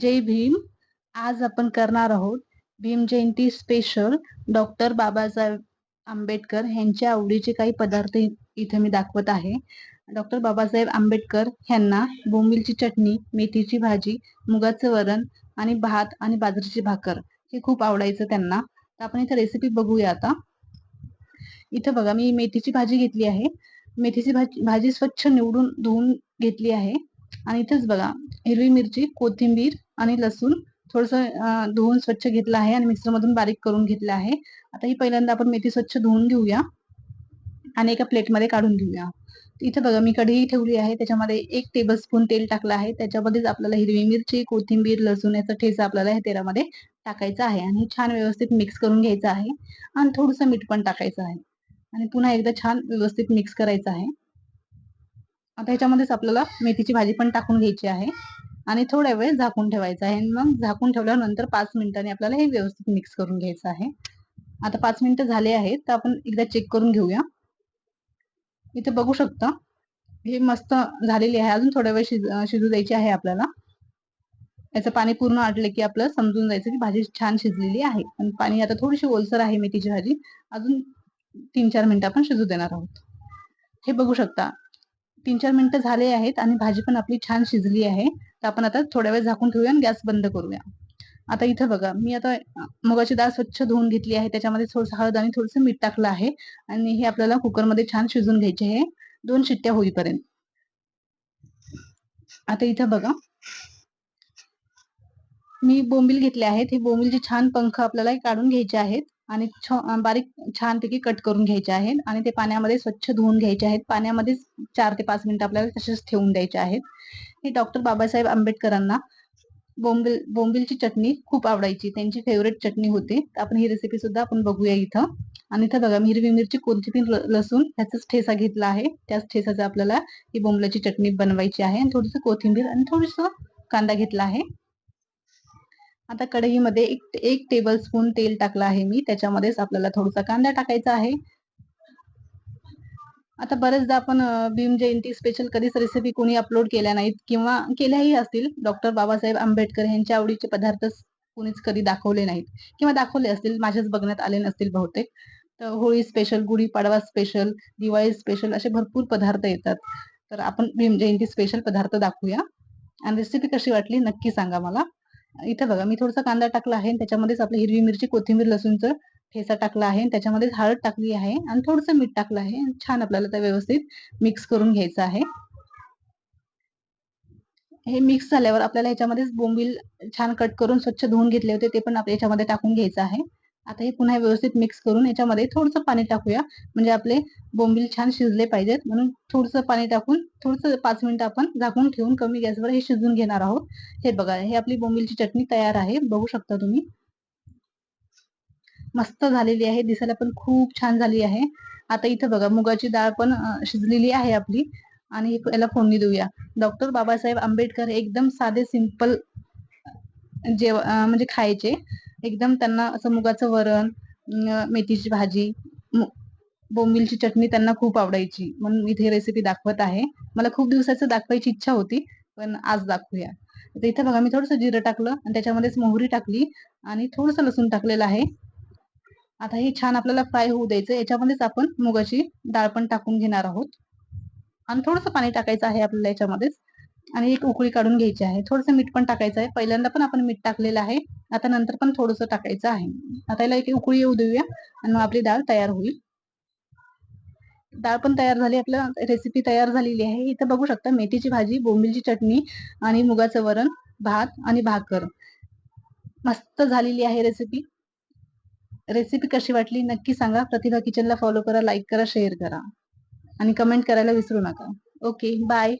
जय भीम. आज आपण करणार आहोत भीम जयंती स्पेशल डॉक्टर बाबासाहेब आंबेडकर यांच्या आवडीचे काही पदार्थ इथे मी दाखवत आहे. डॉक्टर बाबासाहेब आंबेडकर यांना बोंबिलची चटणी मेथीची भाजी मुगाचं वरण आणि भात आणि बाजरीची भाकर हे खूप आवडायचं त्यांना. तर आपण इथे रेसिपी बघूया आता. इथं बघा मी मेथीची भाजी घेतली आहे. मेथीची भाजी भाजी स्वच्छ निवडून धुवून घेतली आहे. आणि इथेच बघा हिरवी मिरची कोथिंबीर आणि लसूण थोडस धुवून स्वच्छ घेतलं आहे आणि मिक्सर मधून बारीक करून घेतलं आहे. आता ही पहिल्यांदा आपण मेथी स्वच्छ धुवून घेऊया आणि एका प्लेटमध्ये काढून घेऊया. इथे बघा मी कढी ठेवली आहे त्याच्यामध्ये एक टेबल स्पून तेल टाकलं आहे. त्याच्यामध्येच आपल्याला हिरवी मिरची कोथिंबीर लसूण याचा ठेचा आपल्याला ह्या तेलामध्ये टाकायचा आहे आणि छान व्यवस्थित मिक्स करून घ्यायचं आहे. आणि थोडस मीठ पण टाकायचं आहे. आणि पुन्हा एकदा छान व्यवस्थित मिक्स करायचं आहे. आता ह्याच्यामध्येच आपल्याला मेथीची भाजी पण टाकून घ्यायची आहे. आणि थोड्या वेळ झाकून ठेवायचं आहे. आणि मग झाकून ठेवल्यानंतर पाच मिनिटांनी आपल्याला हे व्यवस्थित मिक्स करून घ्यायचं आहे. आता पाच मिनिटं झाले आहेत. तर आपण एकदा चेक करून घेऊया. इथे बघू शकता हे मस्त झालेली आहे. अजून थोड्या वेळ शिज शिजू द्यायची आहे आपल्याला. याचं पाणी पूर्ण आटलं की आपलं समजून जायचं की भाजी छान शिजलेली आहे. पण पाणी आता थोडीशी ओलसर आहे मेथीची भाजी. अजून तीन चार मिनिटं आपण शिजू देणार आहोत. हे बघू शकता तीन चार मिनिटं झाले आहेत आणि भाजी पण आपली छान शिजली आहे. तर आपण आता थोड्या वेळ झाकून ठेवूया आणि गॅस बंद करूया. आता इथं बघा मी आता मुगाची डाळ स्वच्छ धुवून घेतली आहे. त्याच्यामध्ये थोडंसं हळद आणि थोडंसं मीठ टाकलं आहे. आणि हे आपल्याला कुकरमध्ये छान शिजून घ्यायचे आहे. दोन शिट्ट्या होईपर्यंत. आता इथं बघा. मी बोंबील घेतले आहेत. हे बोंबीलचे छान पंख आपल्याला काढून घ्यायचे आहेत. आणि बारीक छानपैकी कट करून घ्यायचे आहेत आणि ते पाण्यामध्ये स्वच्छ धुवून घ्यायचे आहेत. पाण्यामध्ये चार ते पाच मिनिटं आपल्याला तसेच ठेवून द्यायचे आहेत. हे डॉक्टर बाबासाहेब आंबेडकरांना बोंबिल बोंबिलची चटणी खूप आवडायची. त्यांची फेवरेट चटणी होती. आपण ही रेसिपी सुद्धा आपण बघूया इथं. आणि इथं बघा हिरवी मिरची कोथिंबीर लसूण ह्याचाच ठेसा घेतला आहे. त्याच ठेसाचा आपल्याला ही बोंबलाची चटणी बनवायची आहे. आणि थोडस कोथिंबीर आणि थोडस कांदा घेतला आहे. आता कढईमध्ये एक एक टेबल स्पून तेल टाकलं आहे मी. त्याच्यामध्येच आपल्याला थोडासा कांदा टाकायचा आहे. आता बरेचदा आपण भीम जयंती स्पेशल कधीच रेसिपी कोणी अपलोड केल्या नाहीत किंवा केल्याही असतील. डॉक्टर बाबासाहेब आंबेडकर यांच्या आवडीचे पदार्थ कोणीच कधी दाखवले नाहीत. किंवा दाखवले असतील माझ्याच बघण्यात आले नसतील बहुतेक. तर Holi special Gudhi Padwa special Diwali special असे भरपूर पदार्थ येतात. तर आपण भीम जयंती स्पेशल पदार्थ दाखवूया. आणि रेसिपी कशी वाटली नक्की सांगा मला. इथं बघा मी थोडासा कांदा टाकला आहे त्याच्यामध्येच आपली हिरवी मिरची कोथिंबीर लसूणचं ठेसा टाकला आहे त्याच्यामध्येच हळद टाकली आहे आणि थोडस मीठ टाकलं आहे. छान आपल्याला ते व्यवस्थित मिक्स करून घ्यायचं आहे. हे मिक्स झाल्यावर आपल्याला ह्याच्यामध्येच बोंबील छान कट करून स्वच्छ धुवून घेतले होते ते पण आपल्या याच्यामध्ये टाकून घ्यायचं आहे. आता हे पुन्हा व्यवस्थित मिक्स करून याच्यामध्ये थोडंसं पाणी टाकूया. म्हणजे आपले बोंबील छान शिजले पाहिजेत. म्हणून थोडंसं पाणी टाकून थोडंसं पाच मिनिटं आपण झाकून ठेवून कमी गॅसवर हे शिजून घेणार आहोत. हे बघा हे आपली बोंबिलची चटणी तयार आहे. बघू शकता तुम्ही. मस्त झालेली आहे. दिसायला पण खूप छान झाली आहे. आता इथं बघा मुगाची डाळ पण शिजलेली आहे आपली. आणि याला फोडणी देऊया. डॉक्टर बाबासाहेब आंबेडकर एकदम साधे सिंपल जेव म्हणजे खायचे. एकदम त्यांना असं मुगाचं वरण मेथीची भाजी बोंबिलची चटणी त्यांना खूप आवडायची. म्हणून मी इथे रेसिपी दाखवत आहे. मला खूप दिवसाचं दाखवायची इच्छा होती पण आज दाखवूया. तर इथे बघा मी थोडंसं जिरं टाकलं आणि त्याच्यामध्येच मोहरी टाकली आणि थोडंसं लसूण टाकलेलं आहे. आता हे छान आपल्याला फ्राय होऊ द्यायचं. याच्यामध्येच आपण मुगाची डाळ पण टाकून घेणार आहोत. आणि थोडंसं पाणी टाकायचं आहे आपल्याला याच्यामध्येच. आणि एक उकळी काढून घ्यायची आहे. थोडंसं मीठ पण टाकायचं आहे. पहिल्यांदा पण आपण मीठ टाकलेलं आहे. आता नंतर पण थोडंसं टाकायचं आहे. आता याला एक उकळी येऊ देऊया आणि मग आपली डाळ तयार होईल. डाळ पण तयार झाली. आपल्या रेसिपी तयार झालेली आहे. इथं बघू शकता मेथीची भाजी बोंबिलची चटणी आणि मुगाचं वरण भात आणि भाकर. मस्त झालेली आहे रेसिपी रेसिपी कशी वाटली नक्की सांगा. प्रतिभा किचनला फॉलो करा लाईक करा शेअर करा. आणि कमेंट करायला विसरू नका. Okay bye